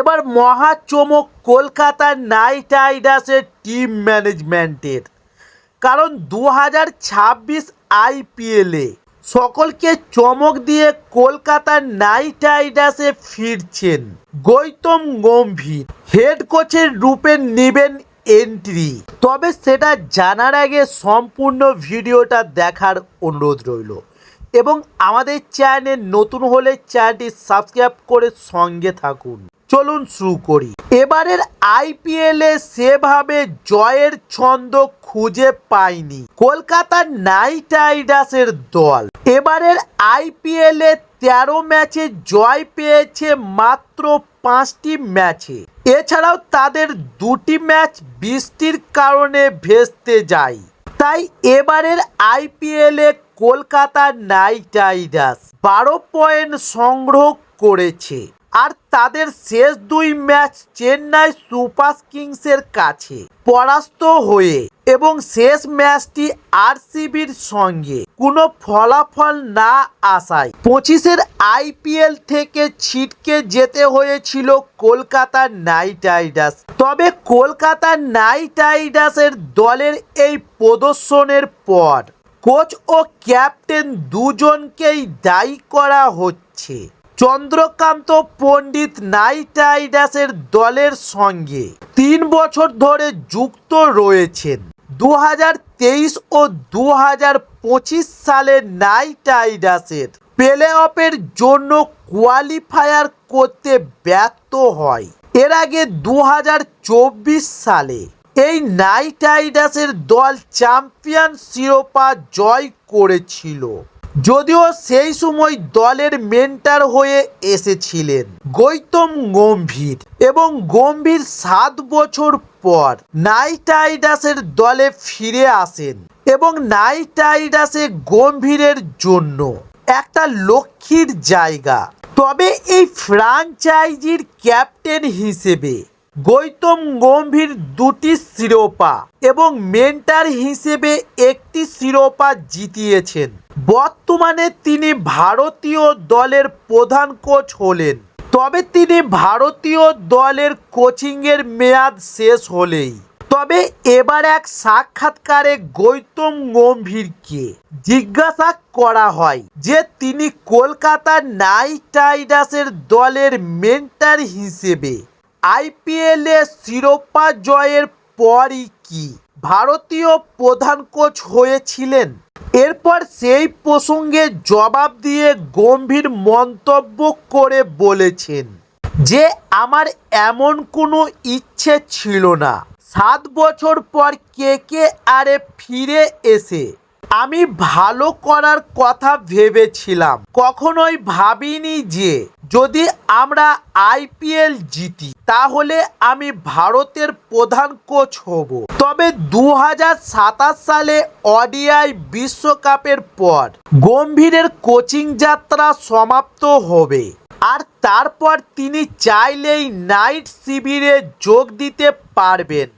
এবার মহা চমক কলকাতার নাইট রাইডার্সের টিম ম্যানেজমেন্টের। কারণ দু হাজার ছাব্বিশ আইপিএলে সকলকে চমক দিয়ে কলকাতার নাইট রাইডার্সে ফিরছেন গৌতম গম্ভীর। হেড কোচের রূপে নেবেন এন্ট্রি তবে সেটা জানার আগে সম্পূর্ণ ভিডিওটা দেখার অনুরোধ রইল। এবং আমাদের চ্যানেল নতুন হলে চ্যানেলটি সাবস্ক্রাইব করে সঙ্গে থাকুন। চলুন শুরু করি। এবারের আইপিএলে সেভাবে জয়ের ছন্দ খুঁজে পায়নি কলকাতার নাইট রাইডার্সের দল। এবারের আইপিএলে তেরো ম্যাচে জয় পেয়েছে মাত্র পাঁচটি ম্যাচে। এছাড়াও তাদের দুটি ম্যাচ বৃষ্টির কারণে ভেস্তে যায়। তাই এবারের আইপিএলে কলকাতা নাইট রাইডার্স বারো পয়েন্ট সংগ্রহ করেছে। আর তাদের শেষ দুই ম্যাচ চেন্নাই সুপার কিংসের কাছে পরাস্ত হয়ে এবং শেষ ম্যাচটি আরসিবির সঙ্গে কোনো ফলাফল না আসায় পঁচিশের আইপিএল থেকে ছিটকে যেতে হয়েছিল কলকাতা নাইট রাইডার্স। তবে কলকাতা নাইট রাইডার্সের দলের এই প্রদর্শনের পর কোচ ও ক্যাপ্টেন দুজনকেই দায়ী করা হচ্ছে। চন্দ্রকান্ত পণ্ডিত নাইট রাইডার্সের দলের সঙ্গে তিন বছর ধরে যুক্ত রয়েছেন। দু ও দু সালের নাইট রাইডার্সের প্লে অফের জন্য কোয়ালিফায়ার করতে ব্যর্থ হয়। এর আগে দু হাজার চব্বিশ সালে এই নাইট রাইডার্সের দল চ্যাম্পিয়ন শিরোপা জয় করেছিল। যদিও সেই সময় দলের মেন্টার হয়ে এসেছিলেন গৌতম গম্ভীর এবং গম্ভীর সাত বছর পর নাইট রাইডার্সের দলে ফিরে আসেন এবং নাইট রাইডার্সে গম্ভীরের জন্য একটা লক্ষ্মীর জায়গা। তবে এই ফ্রাঞ্চাইজির ক্যাপ্টেন হিসেবে গৌতম গম্ভীর দুটি শিরোপা এবং মেন্টার হিসেবে একটি শিরোপা জিতিয়েছেন। বর্তমানে তিনি ভারতীয় দলের প্রধান কোচ হলেন। তবে তিনি ভারতীয় দলের কোচিংয়ের মেয়াদ শেষ হলেই। তবে এবার এক সাক্ষাৎকারে গৌতম গম্ভীরকে জিজ্ঞাসা করা হয় যে তিনি কলকাতা নাইট রাইডার্সের দলের মেন্টার হিসেবে আইপিএলে শিরোপা জয়ের পরই কি ভারতীয় প্রধান কোচ হয়েছিলেন? এরপর সেই প্রসঙ্গে জবাব দিয়ে গম্ভীর মন্তব্য করে বলেছেন যে আমার এমন কোনো ইচ্ছে ছিল না। সাত বছর পর কে কে আরে ফিরে এসে আমি ভালো করার কথা ভেবেছিলাম, কখনোই ভাবিনি যে যদি আমরা আইপিএল জিতি, তাহলে আমি ভারতের প্রধান কোচ হব। তবে দু হাজার সাতাশ সালে অডিআই বিশ্বকাপের পর গম্ভীরের কোচিং যাত্রা সমাপ্ত হবে। আর তারপর তিনি চাইলেই নাইট শিবিরে যোগ দিতে পারবেন।